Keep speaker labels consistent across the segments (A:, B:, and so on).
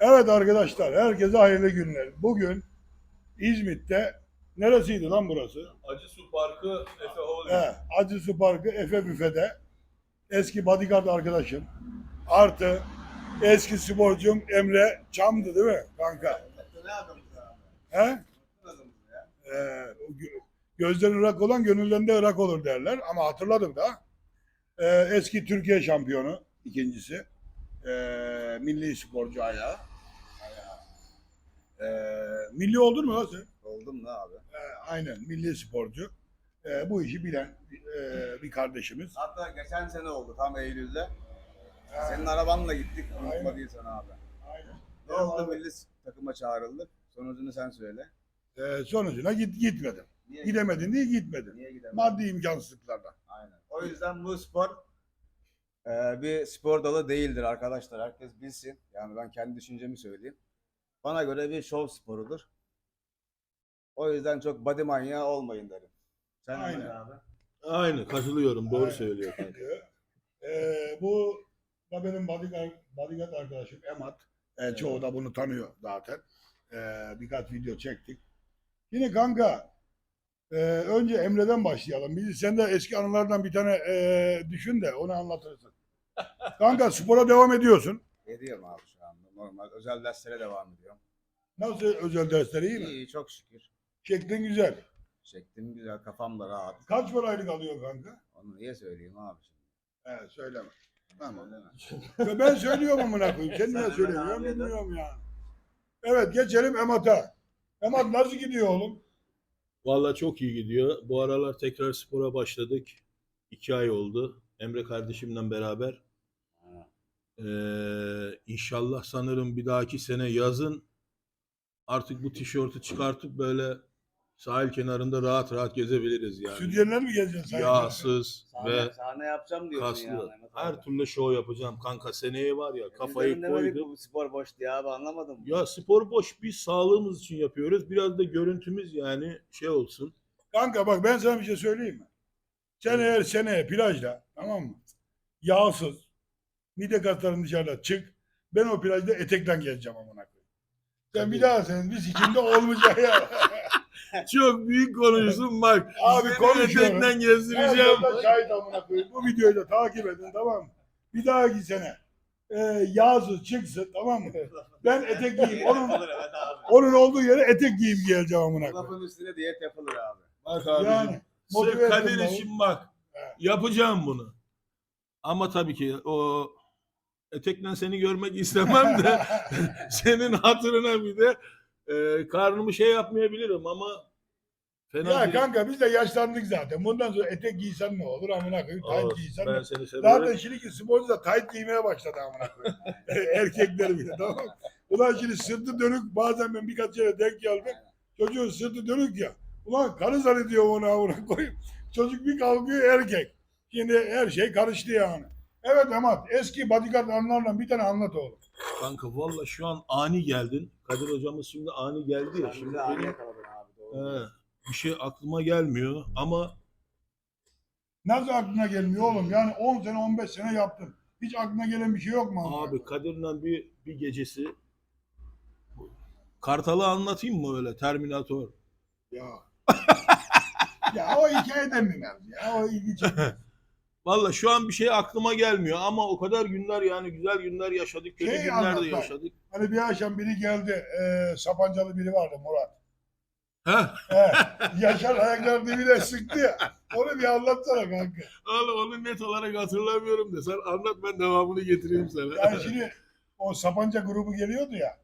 A: Evet arkadaşlar, herkese hayırlı günler. Bugün İzmit'te, neresiydi lan burası?
B: Acı Su Parkı Efe Holding.
A: He, Acı Su Parkı Efe Büfe'de eski bodyguard arkadaşım artı eski sporcum Emre Çam'dı değil mi kanka?
C: Ne adamız abi?
A: He?
C: Ne adamız ya?
A: Ee, gözden ırak olan gönülden de ırak olur derler ama hatırladım da. Ee, eski Türkiye şampiyonu ikincisi. Ee, milli sporcu ayağı. Ee, milli oldun mu lan sen?
C: Oldum da abi.
A: Ee, aynen milli sporcu. Ee, bu işi bilen e, bir kardeşimiz.
C: Hatta geçen sene oldu tam Eylül'de. Senin arabanla gittik.
A: Aynen.
C: Unutma değil sana abi.
A: Aynen.
C: Ne oldu milli takıma çağrıldık. Sonucunu sen söyle.
A: Ee, sonucuna git gitmedim.
C: Niye,
A: Gidemedin diye gitmedim.
C: niye gidemedin?
A: Maddi imkansızlıklardan.
C: Aynen. O yüzden bu spor e, bir spor dalı değildir arkadaşlar. Herkes bilsin. Yani ben kendi düşüncemi söyleyeyim. Bana göre bir şov sporudur. O yüzden çok body manyağı olmayın derim. Sen
A: Aynen.
C: Abi.
B: Aynı katılıyorum. Doğru
A: Aynen.
B: söylüyor kanka.
A: Ee, bu da benim bodyguard, bodyguard arkadaşım Emat. Ee, çoğu da bunu tanıyor zaten. Ee, birkaç video çektik. Yine kanka e, önce Emre'den başlayalım. Bizi sen de eski anılardan bir tane e, düşün de onu anlatırsın. Kanka spora devam ediyorsun.
C: Ediyorum abi şu anda. Normal. Özel derslere devam ediyorum.
A: Nasıl özel dersleri iyi mi?
C: İyi çok şükür.
A: Şeklin güzel.
C: Şeklim güzel. Kafam da rahat.
A: Kaç paraylık alıyor kanka?
C: Onu niye söyleyeyim abi şimdi?
A: He söyleme. Tamam. Ya ben söylüyorum amına koyayım. Sen niye söylemiyorsun
C: abi
A: bilmiyorum ya. Evet geçelim Emat'a. Emat nasıl gidiyor oğlum?
B: Vallahi çok iyi gidiyor. Bu aralar tekrar spora başladık. İki ay oldu. Emre kardeşimle beraber. Ee, inşallah sanırım bir dahaki sene yazın artık bu tişörtü çıkartıp böyle sahil kenarında rahat rahat gezebiliriz yani.
A: Sütyenler mi gezeceksin sen?
B: Yağsız
C: Sahne,
B: ve
C: sahne yapacağım diyorsun
B: kaslı.
C: yani.
B: Her türlü show yapacağım kanka. Seneye var ya kafayı
C: Biz de demedik
B: koydum.
C: Bu spor boş diye abi anlamadım.
B: Ya spor boş biz sağlığımız için yapıyoruz. Biraz da görüntümüz yani şey olsun.
A: Kanka bak ben sana bir şey söyleyeyim mi? Sen eğer seneye plajda tamam mı? Yağsız, mide kasların dışarıda çık. Ben o plajda etekle gezeceğim amına koyayım. Sen
B: Tabii.
A: bir daha sen biz içinde olmayacak ya.
B: Çok büyük konuşsun bak.
A: Abi
B: Seni
A: konuşuyorum.
B: etekten gezdireceğim.
A: burada şahit amına koyayım. Bu videoyu da takip edin tamam mı? Bir dahaki sene e, yağsız çıksın tamam mı? Ben etek giyeyim. Onun,
C: evet abi.
A: onun olduğu yere etek giyip geleceğim amına koyayım.
C: Lafın üstüne diyet yapılır abi.
B: Bak abicim.
A: Yani motive
B: Sırf
A: ettim
B: Kadir
A: ben.
B: için bak.
A: Evet.
B: Yapacağım bunu. Ama tabii ki o etekten seni görmek istemem de senin hatırına bir de e, karnımı şey yapmayabilirim ama fena
A: Ya
B: değil.
A: kanka biz de yaşlandık zaten. Bundan sonra etek giysen ne olur amına koyayım? Tayt
B: Olsun,
A: giysen
B: ben
A: ne
B: seni
A: Zaten
B: severim.
A: şimdiki sporcu da tayt giymeye başladı amına koyayım. Erkekler bile tamam mı? Ulan şimdi sırtı dönük bazen ben birkaç yere denk geldim. Çocuğun sırtı dönük ya. Ulan karı zannediyor onu amına koyayım. Çocuk bir kalkıyor erkek. Şimdi her şey karıştı yani. Evet Emat eski bodyguard anılarından bir tane anlat oğlum.
B: Kanka valla şu an ani geldin. Kadir hocamız şimdi ani geldi ya. Şimdi
C: abi
B: benim
C: yakaladın abi. Doğru.
B: he, bir şey aklıma gelmiyor ama
A: Nasıl aklına gelmiyor oğlum? Yani 10 sene 15 sene yaptın. Hiç aklına gelen bir şey yok mu? amına
B: Abi Kadir'le bir bir gecesi Kartal'ı anlatayım mı öyle Terminator?
A: Ya. ya o hikayeden mi mevzu ya? O ilgi çekici.
B: Valla şu an bir şey aklıma gelmiyor ama o kadar günler yani güzel günler yaşadık, kötü
A: Şey
B: günler de yaşadık.
A: Hani bir akşam biri geldi. E, Sapancalı biri vardı Murat.
B: Heh,
A: He, Yaşar ayaklar dibine sıktı ya. Onu bir anlatsana kanka.
B: oğlum onu net olarak hatırlamıyorum da sen anlat ben devamını getireyim sana.
A: Yani şimdi o Sapanca grubu geliyordu ya.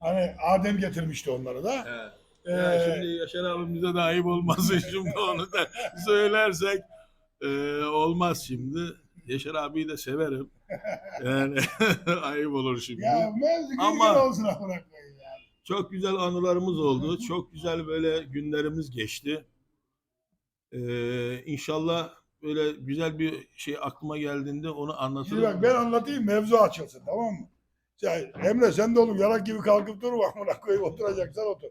A: Hani Adem getirmişti onları da.
B: He.
A: Ee,
B: şimdi Yaşar abimize de ayıp olmasın şimdi onu da söylersek e, olmaz şimdi. Yaşar abiyi de severim. Yani ayıp olur şimdi.
A: ya mevzu
B: Ama-
A: olsun amına koyayım ya.
B: Çok güzel anılarımız oldu. Çok güzel böyle günlerimiz geçti. Ee, inşallah böyle güzel bir şey aklıma geldiğinde onu anlatırım.
A: Şimdi bak ben anlatayım mevzu açılsın tamam mı? Ya, Emre sen de oğlum yarak gibi kalkıp durma amına koyayım oturacaksan otur.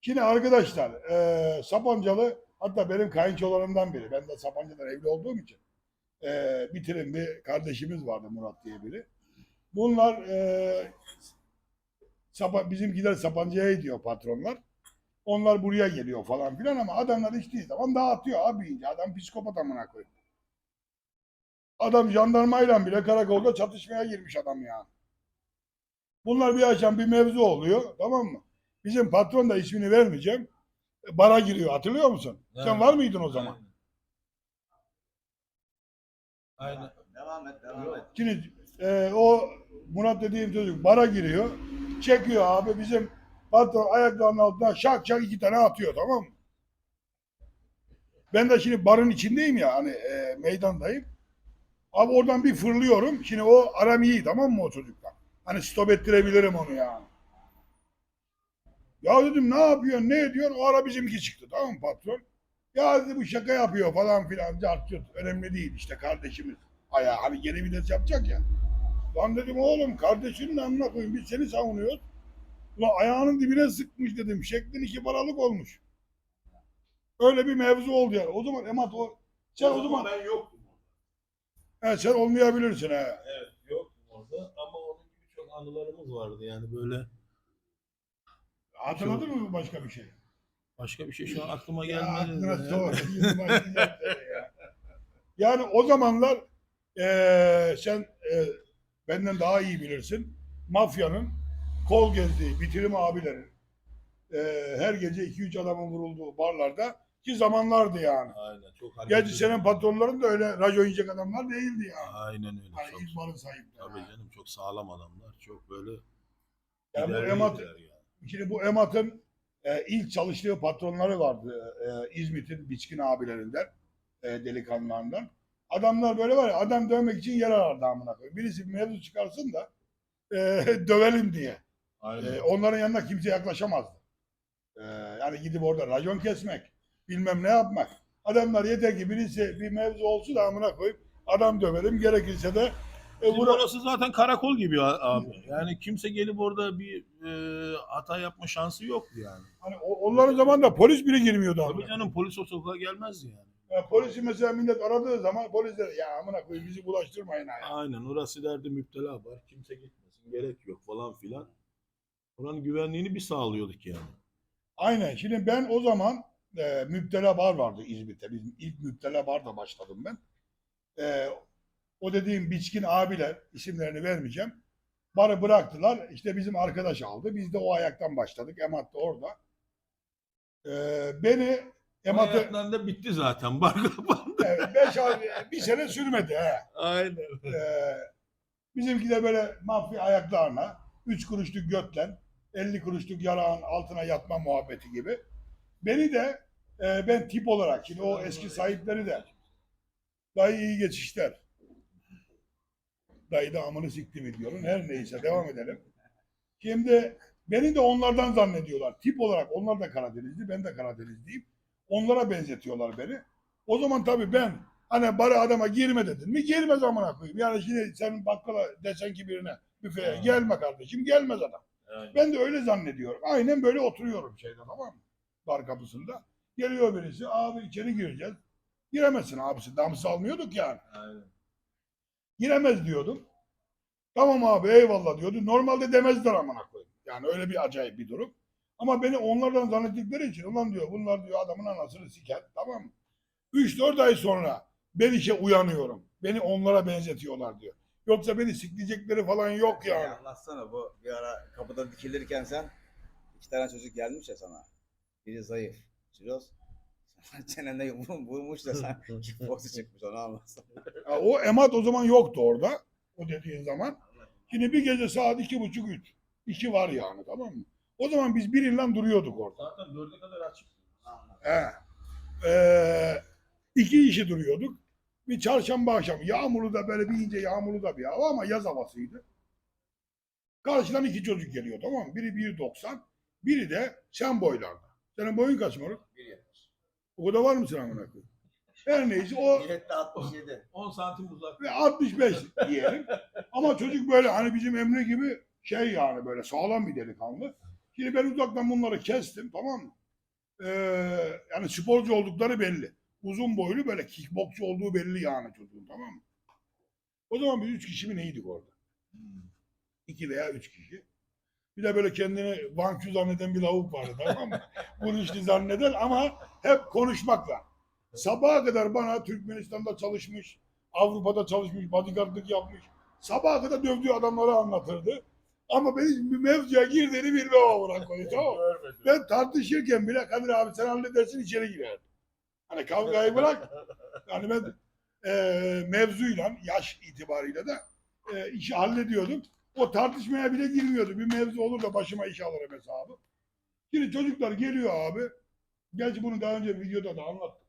A: Şimdi arkadaşlar e, Sapancalı hatta benim kayınçolarımdan biri. Ben de Sapanca'dan evli olduğum için e, bitirin bir kardeşimiz vardı Murat diye biri. Bunlar e, Sapa, bizimkiler Sapanca'ya gidiyor patronlar. Onlar buraya geliyor falan filan ama adamlar içtiği zaman dağıtıyor abi. Adam psikopat amına koyayım. Adam jandarmayla bile karakolda çatışmaya girmiş adam ya. Bunlar bir akşam bir mevzu oluyor tamam mı? Bizim patron da ismini vermeyeceğim. Bara giriyor hatırlıyor musun? Sen
B: Evet.
A: var mıydın o zaman?
B: Aynen. Aynen.
C: Devam et, devam et.
A: Şimdi e, o Murat dediğim çocuk bara giriyor. Çekiyor abi bizim patron ayaklarının altına şak şak iki tane atıyor tamam mı? Ben de şimdi barın içindeyim ya hani e, meydandayım. Abi oradan bir fırlıyorum. Şimdi o aram iyi tamam mı o çocukla? Hani stop ettirebilirim onu yani. Ya dedim ne yapıyor ne ediyor? O ara bizimki çıktı tamam mı patron? Ya dedi bu şaka yapıyor falan filan. Cart curt. Önemli değil işte kardeşimiz. Aya hani geri vites yapacak ya. Lan dedim oğlum kardeşinin amına koyayım biz seni savunuyoruz. Ulan ayağının dibine sıkmış dedim. Şeklin iki paralık olmuş. Öyle bir mevzu oldu yani. O zaman Emat o sen o zaman
B: ben yoktum.
A: he, sen olmayabilirsin he.
B: Evet yoktum orada ama onun gibi çok anılarımız vardı yani böyle
A: Hatırladın mı başka bir şey?
B: başka bir şey şu an aklıma
A: Ya
B: gelmedi.
A: aklına sor. Yüzüm başlayacak seni ya. Yani o zamanlar eee, sen eee, benden daha iyi bilirsin. Mafyanın kol gezdiği, bitirim abilerin eee, her gece 2-3 adamın vurulduğu barlarda ki zamanlardı yani.
B: Aynen çok
A: Gerçi
B: hareketli.
A: senin patronların da öyle rajo yiyecek adamlar değildi yani.
B: Aynen öyle.
A: Hani
B: çok,
A: ilk barın sahipleri.
B: tabii canım çok sağlam adamlar. Çok böyle
A: Yani bu Emat,
B: yani.
A: Şimdi bu Emat'ın e, ilk çalıştığı patronları vardı e, İzmit'in biçkin abilerinden, e, delikanlılarından. Adamlar böyle var ya adam dövmek için yer arardı amına koyayım. Birisi bir mevzu çıkarsın da e, dövelim diye.
B: Aynen.
A: E, onların yanına kimse yaklaşamazdı. E, yani gidip orada racon kesmek, bilmem ne yapmak. Adamlar yeter ki birisi bir mevzu olsun da amına koyup adam dövelim gerekirse de vura-
B: orası zaten karakol gibi abi. Yani kimse gelip orada bir e, hata yapma şansı yoktu yani.
A: hani o- onların zamanında polis bile girmiyordu amına
B: Tabii canım polis o sokağa gelmezdi yani.
A: Ya polisi mesela millet aradığı zaman polisler ya amına koyayım bizi bulaştırmayın ha. ya.
B: Aynen orası derdi müptela var. Kimse gitmesin gerek yok falan filan. Oranın güvenliğini bir sağlıyorduk yani.
A: Aynen. Şimdi ben o zaman e, müptela bar vardı İzmit'te. Bizim ilk müptela barda başladım ben. E, o dediğim biçkin abiler isimlerini vermeyeceğim. Barı bıraktılar. İşte bizim arkadaş aldı. Biz de o ayaktan başladık. Emat da orada. E, beni Emat'ı
B: Hayatından da bitti zaten. Bar kapandı.
A: Evet, beş bir sene sürmedi. He.
B: Aynen.
A: Ee, bizimki de böyle mafya ayaklarına 3 kuruşluk götten 50 kuruşluk yarağın altına yatma muhabbeti gibi. Beni de e, ben tip olarak şimdi o eski sahipleri de dayı iyi geçişler. Dayı da amını sikti mi diyorum. Her neyse devam edelim. Şimdi beni de onlardan zannediyorlar. Tip olarak onlar da Karadenizli, ben de Karadenizliyim. Onlara benzetiyorlar beni. O zaman tabii ben hani bari adama girme dedin mi girme zamana koyayım. Yani şimdi sen bakkala desen ki birine büfeye
B: Ha.
A: gelme kardeşim gelmez adam.
B: Aynen.
A: Ben de öyle zannediyorum. Aynen böyle oturuyorum şeyde tamam mı? Bar kapısında. Geliyor birisi abi içeri gireceğiz. Giremezsin abisi. Damsı almıyorduk yani.
B: Aynen.
A: Giremez diyordum. Tamam abi eyvallah diyordu. Normalde demezler amına koyayım. Yani öyle bir acayip bir durum. Ama beni onlardan zannettikleri için ulan diyor bunlar diyor adamın anasını siker tamam mı? 3-4 ay sonra ben işe uyanıyorum. Beni onlara benzetiyorlar diyor. Yoksa beni sikleyecekleri falan yok
C: Ya
A: yani.
C: anlatsana bu bir ara kapıda dikilirken sen iki tane çocuk gelmiş ya sana. Biri zayıf. Çiroz. Çenende vurmuş da sen kickboxu çıkmış onu anlasın.
A: Ya o Emat o zaman yoktu orada. O dediğin zaman. Şimdi bir gece saat iki buçuk üç. İki var yani tamam mı? O zaman biz birinden duruyorduk orada.
B: Zaten dörde kadar açık.
A: He. Ee, iki işi duruyorduk. Bir çarşamba akşamı yağmurlu da böyle bir ince yağmurlu da bir hava ama yaz havasıydı. Karşıdan iki çocuk geliyor tamam mı? Biri 1.90, biri de sen boylarda. Senin boyun kaç moruk? 1.70. Okulda var mısın amına koyayım? Her neyse o
C: 67.
B: 10 santim uzak.
A: ve 65 diyelim. Ama çocuk böyle hani bizim Emre gibi şey yani böyle sağlam bir delikanlı. Şimdi ben uzaktan bunları kestim tamam mı? Ee, yani sporcu oldukları belli. Uzun boylu böyle kickboksu olduğu belli yani çocuğun tamam mı? O zaman biz üç kişi mi neydik orada? Hmm. İki veya üç kişi. Bir de böyle kendini vankçu zanneden bir lavuk vardı tamam mı? Bunu işte zanneden ama hep konuşmakla. Sabaha kadar bana Türkmenistan'da çalışmış, Avrupa'da çalışmış, bodyguardlık yapmış. Sabaha kadar dövdüğü adamları anlatırdı. Ama benim bir mevzuya girdiğini bilmem tamam mı?
B: Görmedim.
A: Ben tartışırken bile Kadir abi sen halledersin içeri girer. Hani kavgayı bırak. Yani ben e, mevzuyla yaş itibariyle de e, işi hallediyordum. O tartışmaya bile girmiyordu. Bir mevzu olur da başıma iş alırım hesabı. Şimdi çocuklar geliyor abi. Gerçi bunu daha önce videoda da anlattım.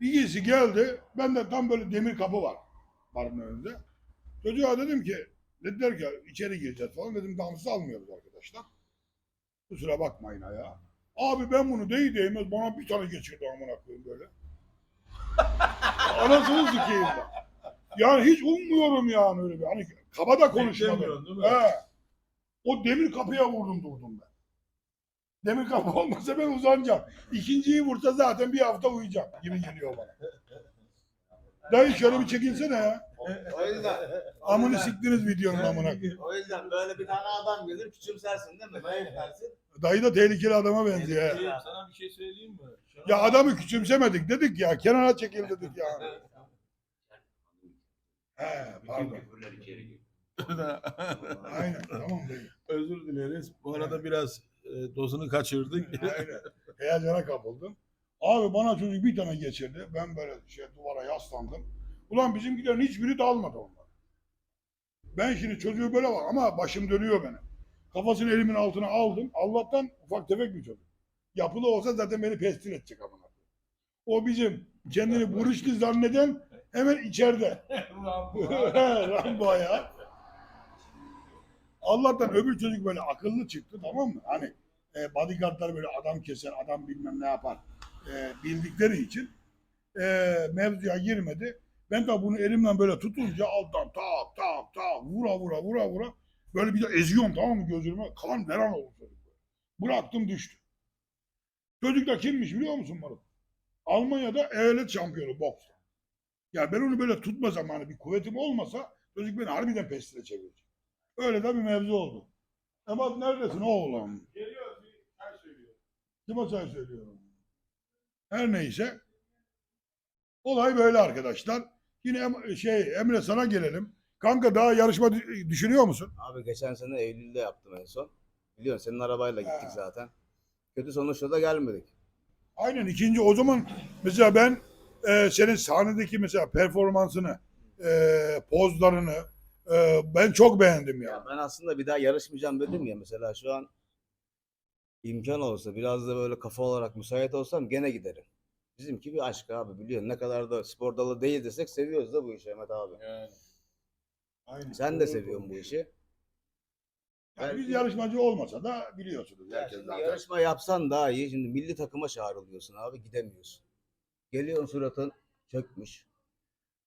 A: İkisi geldi. Ben de tam böyle demir kapı var. Barın önünde. Çocuğa dedim ki dediler ki içeri gireceğiz falan. Dedim damsız almıyoruz arkadaşlar. Kusura bakmayın ya. Abi ben bunu değil değmez bana bir tane geçirdi amına koyayım böyle. Anasını sikeyim ben. Yani hiç ummuyorum yani öyle bir. Hani kaba da konuşmadım.
B: Değil mi?
A: He. O demir kapıya vurdum durdum ben. Demir kapı olmasa ben uzanacağım. İkinciyi vursa zaten bir hafta uyuyacağım gibi geliyor bana. Dayı şöyle bir çekilsene ya.
C: O yüzden,
A: Amını siktiniz videonun amına.
C: o yüzden böyle bir tane adam gelir küçümsersin değil mi? Zayıf dersin.
A: Dayı da tehlikeli adama benziyor.
B: Şey, sana bir şey söyleyeyim mi? Şarap-
A: Ya adamı küçümsemedik dedik ya. Kenara çekil dedik ya. He pardon. Aynen tamam dayı.
B: Özür dileriz. Bu arada biraz e, dozunu kaçırdık.
A: Aynen. Heyecana kapıldım. Abi bana çocuk bir tane geçirdi. Ben böyle şey duvara yaslandım. Ulan bizimkilerin hiçbiri de almadı onlar. Ben şimdi çocuğu böyle var ama başım dönüyor benim. Kafasını elimin altına aldım. Allah'tan ufak tefek bir çocuk. Yapılı olsa zaten beni pestil edecek amına. O bizim kendini buruşlu zanneden hemen içeride. Rambo ya. Allah'tan öbür çocuk böyle akıllı çıktı tamam mı? Hani e, bodyguardlar böyle adam keser, adam bilmem ne yapar e, bildikleri için e, mevzuya girmedi. Ben de bunu elimden böyle tutunca alttan tak tak tak vura vura vura vura böyle bir de eziyorum tamam mı gözlerime kan veren oldu çocuk. Bıraktım düştü. Çocuk da kimmiş biliyor musun Maruk? Almanya'da eyalet şampiyonu boks. Ya ben onu böyle tutma zamanı bir kuvvetim olmasa çocuk beni harbiden pestile çevirecek. Öyle de bir mevzu oldu. Ama neredesin oğlum?
B: Geliyor bir şey söylüyor.
A: Kime çay söylüyorum? Her neyse. Olay böyle arkadaşlar. Yine Em- şey Emre sana gelelim. Kanka daha yarışma dü- düşünüyor musun?
C: Abi geçen sene Eylül'de yaptım en son. Biliyorsun senin arabayla gittik
A: Ha.
C: zaten. Kötü sonuçla da gelmedik.
A: Aynen ikinci o zaman mesela ben e, senin sahnedeki mesela performansını, e, pozlarını e, ben çok beğendim ya.
C: Ya ben aslında bir daha yarışmayacağım dedim ya mesela şu an imkan olsa biraz da böyle kafa olarak müsait olsam gene giderim. Bizimki bir aşk abi biliyorsun ne kadar da spor dalı değil desek seviyoruz da bu işi Mehmet abi.
B: Yani.
A: Aynen.
C: Sen de seviyorsun bu işi.
A: Yani biz yarışmacı olmasa da biliyorsunuz.
C: Ya
A: herkes
C: şimdi
A: zaten.
C: yarışma yapsan daha iyi. Şimdi milli takıma çağrılıyorsun abi gidemiyorsun. Geliyorsun suratın çökmüş.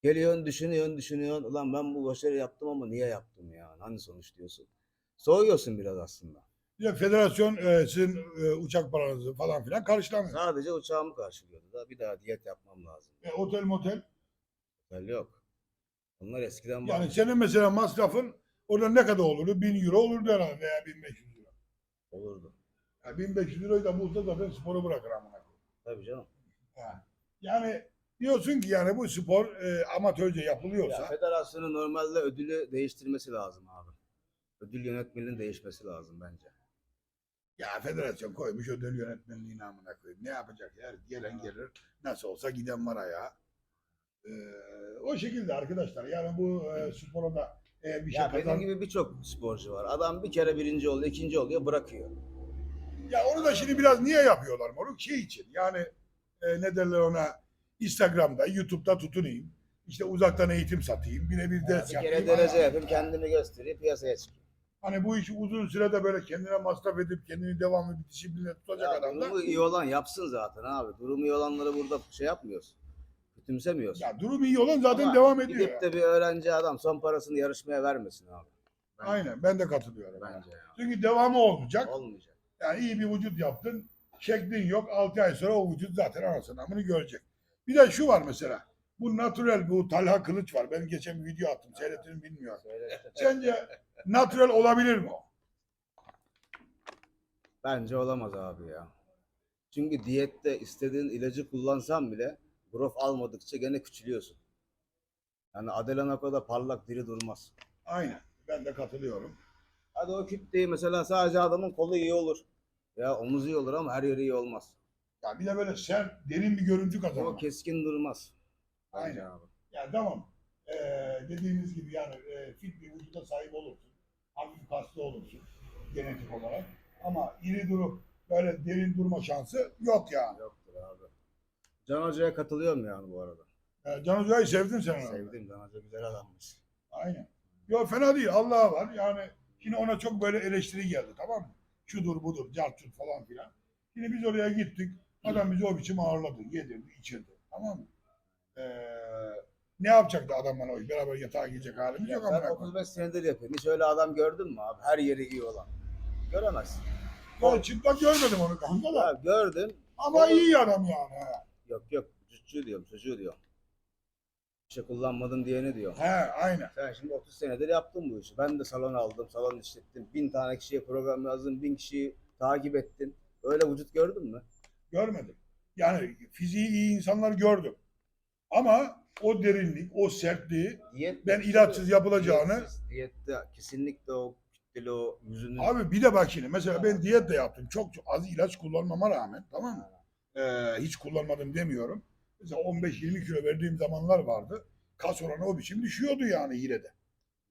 C: Geliyorsun düşünüyorsun düşünüyorsun. Ulan ben bu başarı yaptım ama niye yaptım ya? Hani sonuç diyorsun. Soğuyorsun biraz aslında.
A: De federasyon e, sizin e, uçak paranızı falan filan karşılamıyor.
C: Sadece uçağımı karşılıyordu da bir daha diyet yapmam lazım.
A: E, otel motel.
C: Otel yok. Onlar eskiden
A: Yani
C: vardı.
A: senin mesela masrafın orada ne kadar olurdu? 1000 euro olurdu herhalde veya 1500 euro.
C: Olurdu.
A: Yani 1500 euroyu da bulsa zaten sporu bırakır amına.
C: Tabii canım.
A: Yani diyorsun ki yani bu spor e, amatörce
C: Ya
A: yapılıyorsa
C: federasyonun normalde ödülü değiştirmesi lazım abi. Ödül yönetmeninin değişmesi lazım bence.
A: ya federasyon koymuş ödül yönetmenliğini amına koyayım. Ne yapacak? Her gelen gelir. Nasıl olsa giden var ayağa. Ee, o şekilde arkadaşlar. Yani bu e, spora da eğer bir şey
C: Ya benim
A: kazan...
C: gibi birçok sporcu var. Adam bir kere birinci oluyor, ikinci oluyor, bırakıyor.
A: Ya onu da şimdi biraz niye yapıyorlar moruk? Şey için yani e, ne derler ona Instagram'da, YouTube'da tutunayım. İşte uzaktan eğitim satayım. Birebir ders
C: bir
A: yapayım.
C: kere derece yapayım, kendimi göstereyim, piyasaya çıkayım.
A: Hani bu işi uzun sürede böyle kendine masraf edip kendini devamlı bir disipline tutacak
C: Ya
A: adam da
C: durumu iyi olan yapsın zaten abi. Durumu iyi olanları burada şey yapmıyoruz. Kütümsemiyoruz.
A: ya durum iyi olan zaten
C: Ama
A: devam ediyor.
C: Gidip de bir öğrenci adam son parasını yarışmaya vermesin abi. Bence-
A: Aynen ben de katılıyorum.
C: Bence ya.
A: Çünkü devamı olmayacak.
C: Olmayacak.
A: Yani iyi bir vücut yaptın. Şeklin yok. 6 ay sonra o vücut zaten anasını amını görecek. Bir de şu var mesela. Bu natural bu Talha Kılıç var. Ben geçen bir video attım. Seyrettiğini bilmiyorum. Sence natural olabilir mi o?
C: Bence olamaz abi ya. Çünkü diyette istediğin ilacı kullansan bile brof almadıkça gene küçülüyorsun. Yani Adelan o kadar parlak diri durmaz.
A: Aynen. Ben de katılıyorum.
C: Hadi o kütleyi mesela sadece adamın kolu iyi olur. Ya omuzu iyi olur ama her yeri iyi olmaz.
A: Ya bir de böyle sert, derin bir görüntü
C: O
A: kazanır.
C: keskin durmaz.
A: Aynen.
C: abi.
A: Ya tamam. Ee, dediğimiz gibi yani e, fit bir vücuda sahip olursun. Hafif kaslı olursun genetik olarak. Ama iri durup böyle derin durma şansı yok yani.
C: Yoktur abi. Can Hoca'ya katılıyorum yani bu arada.
A: Ee, Can Hoca'yı sevdin sen herhalde.
C: Sevdim Can Hoca güzel adammış.
A: Aynen. Yok fena değil. Allah var. Yani yine ona çok böyle eleştiri geldi tamam mı? Şudur budur, cartçut falan filan. Şimdi biz oraya gittik. Adam bizi o biçim ağırladı, yedirdi, içirdi. Tamam mı? Ee, ne yapacaktı adam bana? o iş? Beraber yatağa gidecek halimiz yok ama.
C: Ben 35 senedir yapıyorum. Hiç öyle adam gördün mü abi? Her yeri iyi olan. Göremezsin.
A: Ya çıplak görmedim onu kanka da.
C: Ya gördün.
A: Ama iyi adam yani. He,
C: Yok yok. Cüccü diyorum. Çocuğu diyorum. Şey kullanmadım diyeni diyor.
A: he aynen.
C: Sen şimdi 30 senedir yaptın bu işi. Ben de salon aldım, salon işlettim. Bin tane kişiye program yazdım, bin kişiyi takip ettin. Öyle vücut gördün mü?
A: Görmedim. Yani fiziği iyi insanlar gördüm. Ama o derinlik, o sertliği
C: Diyet
A: ben ilaçsız yapılacağını
C: Diyetsiz, Diyette kesinlikle o kütleli o yüzünün
A: Abi bir de bak şimdi mesela ben diyet de yaptım. Çok, çok az ilaç kullanmama rağmen tamam mı? Ee, hiç kullanmadım demiyorum. Mesela 15-20 kilo verdiğim zamanlar vardı. Kas oranı o biçim düşüyordu yani yine de.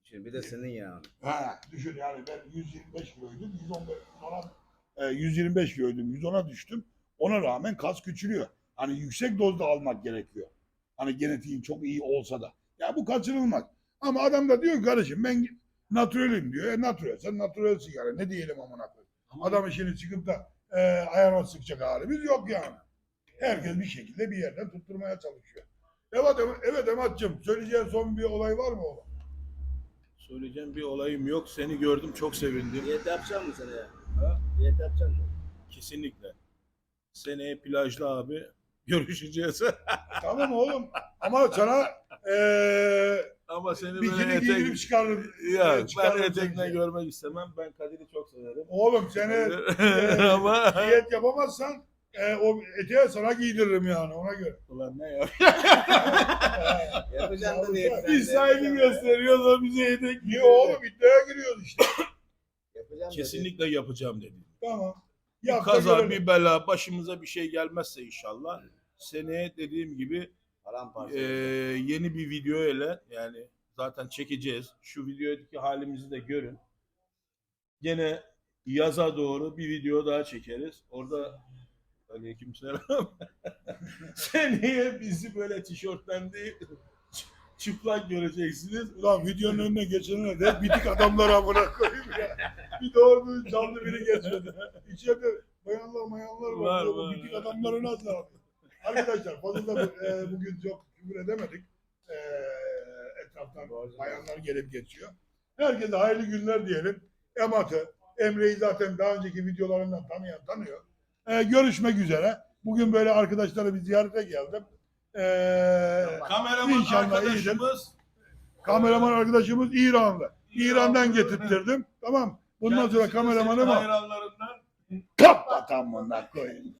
C: Şimdi bir de senin yani.
A: Ha, düşün yani ben 125 kiloydum. 115, 110'a, e, 125 kiloydum. 110'a düştüm. Ona rağmen kas küçülüyor. Hani yüksek dozda almak gerekiyor. Hani genetiğin çok iyi olsa da. Ya bu kaçınılmaz. Ama adam da diyor ki kardeşim ben naturalim diyor. E natural. Sen naturalsin yani. Ne diyelim amına koyayım. Adamın şimdi çıkıp da e, ayağına sıkacak halimiz yok yani. Herkes bir şekilde bir yerden tutturmaya çalışıyor. Evet, evet Emat'cığım söyleyeceğin son bir olay var mı oğlum?
B: Söyleyeceğim bir olayım yok. Seni gördüm çok sevindim.
C: Diyet yapacak mısın seneye? Ha? Diyet yapacak mısın?
B: Kesinlikle. Seneye plajda abi görüşeceğiz.
A: Tamam oğlum. Ama sana eee
B: Ama seni böyle
A: bikini giydirip
B: etek...
A: çıkarırım.
B: Ya ben etekle görmek istemem. Ben Kadir'i çok severim.
A: Oğlum seni
B: Ama
A: diyet yapamazsan eee, o eteği sana giydiririm yani ona göre.
B: ulan ne ya?
C: Da de
B: Biz
C: yapacaksın.
B: gösteriyoruz o bize etek
A: Niye oğlum iddiaya giriyoruz işte.
C: Yapacaksın da
B: Kesinlikle yapacağım dedi.
A: Tamam.
B: Bir
A: Yap da
B: kaza,
A: görelim.
B: bir bela, başımıza bir şey gelmezse inşallah seneye dediğim gibi.
C: Paramparça.
B: eee, yeni bir video ile yani zaten çekeceğiz. Şu videodaki halimizi de görün. Gene yaza doğru bir video daha çekeriz. Orada aleykümselam. Seneye bizi böyle tişörtten değil ç- çıplak göreceksiniz.
A: Ulan videonun önüne geçene de bitik adamlar amına koyayım ya. Bir doğru bir canlı biri geçmedi. İçeride bayanlar mayanlar var.
B: Var,
A: bitik adamları nasıl abi? Arkadaşlar fazla e, bugün çok küfür edemedik. E, etraftan bayanlar gelip geçiyor. Herkese hayırlı günler diyelim. Emat'ı, Emre'yi zaten daha önceki videolarından tanıyan tanıyor. E, görüşmek üzere. Bugün böyle arkadaşları bir ziyarete geldim. E,
B: Kameraman arkadaşımız
A: kameraman arkadaşımız İranlı. İran'dan getirttirdim. Tamam. Bundan sonra kameramanım o.
B: hayranlarından
A: Kapat amına koyayım.